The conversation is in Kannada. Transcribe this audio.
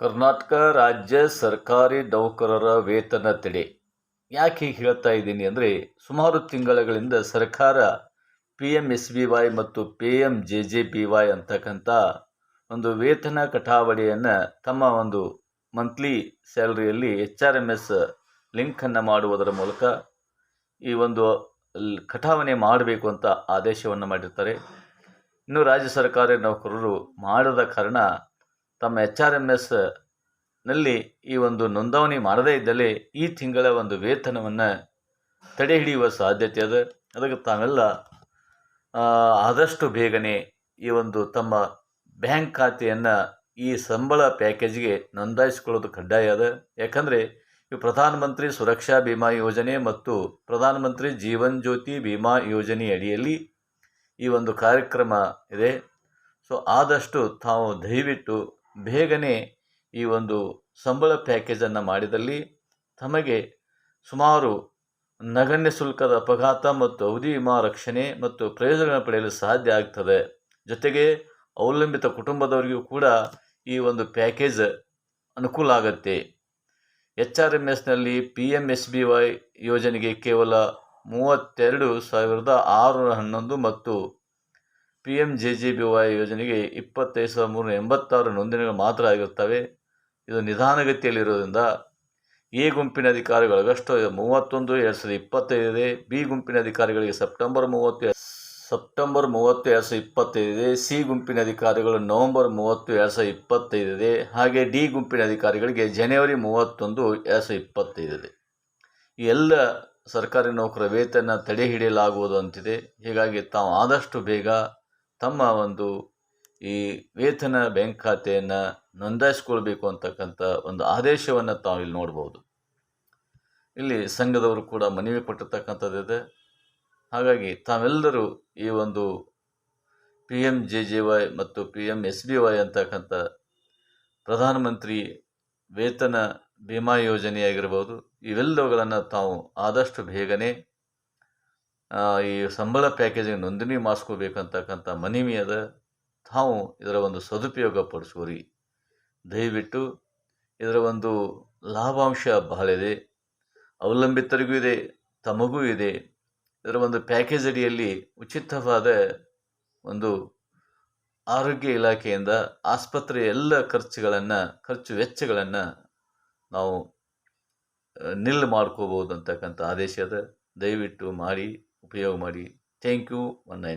ಕರ್ನಾಟಕ ರಾಜ್ಯ ಸರ್ಕಾರಿ ನೌಕರರ ವೇತನ ತಡೆ. ಯಾಕೆ ಹೀಗೆ ಹೇಳ್ತಾ ಇದ್ದೀನಿ ಅಂದರೆ, ಸುಮಾರು ತಿಂಗಳುಗಳಿಂದ ಸರ್ಕಾರ P M S B Y ಮತ್ತು P M J J B Y ಅಂತಕ್ಕಂಥ ಒಂದು ವೇತನ ಕಟಾವಳಿಯನ್ನು ತಮ್ಮ ಒಂದು ಮಂತ್ಲಿ ಸ್ಯಾಲ್ರಿಯಲ್ಲಿ ಎಚ್ ಆರ್ ಎಂ ಎಸ್ ಲಿಂಕನ್ನು ಮಾಡುವುದರ ಮೂಲಕ ಈ ಒಂದು ಕಟಾವಣೆ ಮಾಡಬೇಕು ಅಂತ ಆದೇಶವನ್ನು ಮಾಡಿರ್ತಾರೆ. ಇನ್ನು ರಾಜ್ಯ ಸರ್ಕಾರಿ ನೌಕರರು ಮಾಡದ ಕಾರಣ ತಮ್ಮ ಎಚ್ ಆರ್ ಎಂ ಎಸ್ನಲ್ಲಿ ಈ ಒಂದು ನೋಂದಣಿ ಮಾಡದೇ ಇದ್ದಲ್ಲಿ ಈ ತಿಂಗಳ ಒಂದು ವೇತನವನ್ನು ತಡೆ ಹಿಡಿಯುವ ಸಾಧ್ಯತೆ ಅದ ಅದಕ್ಕೆ ತಾವೆಲ್ಲ ಆದಷ್ಟು ಬೇಗನೆ ಈ ಒಂದು ತಮ್ಮ ಬ್ಯಾಂಕ್ ಖಾತೆಯನ್ನು ಈ ಸಂಬಳ ಪ್ಯಾಕೇಜ್ಗೆ ನೋಂದಾಯಿಸಿಕೊಳ್ಳೋದು ಕಡ್ಡಾಯ ಅದ ಯಾಕಂದರೆ, ಈ ಪ್ರಧಾನಮಂತ್ರಿ ಸುರಕ್ಷಾ ಬಿಮಾ ಯೋಜನೆ ಮತ್ತು ಪ್ರಧಾನಮಂತ್ರಿ ಜೀವನ್ ಜ್ಯೋತಿ ಬಿಮಾ ಯೋಜನೆ ಅಡಿಯಲ್ಲಿ ಈ ಒಂದು ಕಾರ್ಯಕ್ರಮ ಇದೆ. ಸೊ, ಆದಷ್ಟು ತಾವು ದಯವಿಟ್ಟು ಬೇಗನೆ ಈ ಒಂದು ಸಂಬಳ ಪ್ಯಾಕೇಜನ್ನು ಮಾಡಿದಲ್ಲಿ ತಮಗೆ ಸುಮಾರು ನಗಣ್ಯ ಶುಲ್ಕದ ಅಪಘಾತ ಮತ್ತು ಅವಧಿ ವಿಮಾ ರಕ್ಷಣೆ ಮತ್ತು ಪ್ರಯೋಜನ ಪಡೆಯಲು ಸಾಧ್ಯ ಆಗ್ತದೆ. ಜೊತೆಗೆ ಅವಲಂಬಿತ ಕುಟುಂಬದವರಿಗೂ ಕೂಡ ಈ ಒಂದು ಪ್ಯಾಕೇಜ್ ಅನುಕೂಲ ಆಗುತ್ತೆ. H R M ಎಸ್ನಲ್ಲಿ P M S B Y ಯೋಜನೆಗೆ ಕೇವಲ ಮೂವತ್ತೆರಡು ಸಾವಿರದ ಆರುನೂರ ಹನ್ನೊಂದು ಮತ್ತು P M J J B Y ಯೋಜನೆಗೆ ಇಪ್ಪತ್ತೈದು ಸಾವಿರದ ಮೂರು ಎಂಬತ್ತಾರು ನೋಂದಣಿಗಳು ಮಾತ್ರ ಆಗಿರ್ತವೆ ಇದು ನಿಧಾನಗತಿಯಲ್ಲಿರೋದ್ರಿಂದ ಎ ಗುಂಪಿನ ಅಧಿಕಾರಿಗಳು ಆಗಸ್ಟ್ ಮೂವತ್ತೊಂದು ಎರಡು ಸಾವಿರದ ಇಪ್ಪತ್ತೈದಿದೆ ಬಿ ಗುಂಪಿನ ಅಧಿಕಾರಿಗಳಿಗೆ ಸೆಪ್ಟೆಂಬರ್ ಮೂವತ್ತು ಸೆಪ್ಟೆಂಬರ್ ಮೂವತ್ತು ಎರಡು ಸಾವಿರದ ಇಪ್ಪತ್ತೈದಿದೆ ಸಿ ಗುಂಪಿನ ಅಧಿಕಾರಿಗಳು ನವೆಂಬರ್ ಮೂವತ್ತು ಎರಡು ಸಾವಿರದ ಇಪ್ಪತ್ತೈದಿದೆ ಹಾಗೆ ಡಿ ಗುಂಪಿನ ಅಧಿಕಾರಿಗಳಿಗೆ ಜನವರಿ ಮೂವತ್ತೊಂದು ಎರಡು ಸಾವಿರದ ಇಪ್ಪತ್ತೈದಿದೆ ಎಲ್ಲ ಸರ್ಕಾರಿ ನೌಕರ ವೇತನ ತಡೆ ಹಿಡಿಯಲಾಗುವುದು ಅಂತಿದೆ. ಹೀಗಾಗಿ ತಾವು ಆದಷ್ಟು ಬೇಗ ತಮ್ಮ ಒಂದು ಈ ವೇತನ ಬ್ಯಾಂಕ್ ಖಾತೆಯನ್ನು ನೋಂದಾಯಿಸ್ಕೊಳ್ಬೇಕು ಅಂತಕ್ಕಂಥ ಒಂದು ಆದೇಶವನ್ನು ತಾವು ಇಲ್ಲಿ ನೋಡ್ಬೋದು. ಇಲ್ಲಿ ಸಂಘದವರು ಕೂಡ ಮನವಿ ಕೊಟ್ಟಿರ್ತಕ್ಕಂಥದ್ದಿದೆ. ಹಾಗಾಗಿ ತಾವೆಲ್ಲರೂ ಈ ಒಂದು P M J J Y ಮತ್ತು P M S B Y ಅಂತಕ್ಕಂಥ ಪ್ರಧಾನಮಂತ್ರಿ ವೇತನ ವಿಮಾ ಯೋಜನೆಯಾಗಿರ್ಬೋದು, ಇವೆಲ್ಲವುಗಳನ್ನು ತಾವು ಆದಷ್ಟು ಬೇಗನೆ ಈ ಸಂಬಳ ಪ್ಯಾಕೇಜಿಗೆ ನೋಂದಣಿ ಮಾಡಿಸ್ಕೋಬೇಕಂತಕ್ಕಂಥ ಮನವಿ ಅದ. ತಾವು ಇದರ ಒಂದು ಸದುಪಯೋಗ ಪಡಿಸುವರಿ ದಯವಿಟ್ಟು ಇದರ ಒಂದು ಲಾಭಾಂಶ ಬಹಳ ಇದೆ. ಅವಲಂಬಿತರಿಗೂ ಇದೆ, ತಮಗೂ ಇದೆ. ಇದರ ಒಂದು ಪ್ಯಾಕೇಜ್ ಅಡಿಯಲ್ಲಿ ಉಚಿತವಾದ ಒಂದು ಆರೋಗ್ಯ ಇಲಾಖೆಯಿಂದ ಆಸ್ಪತ್ರೆಯ ಎಲ್ಲ ಖರ್ಚುಗಳನ್ನು, ಖರ್ಚು ವೆಚ್ಚಗಳನ್ನು ನಾವು ನಿಲ್ ಮಾಡ್ಕೋಬೋದು ಅಂತಕ್ಕಂಥ ಆದೇಶ ಅದ. ದಯವಿಟ್ಟು ಮಾಡಿ. ಉಪಯೋಗ ಮಾಡಿ ಥ್ಯಾಂಕ್ ಯು ಒನ್ ನೈನ್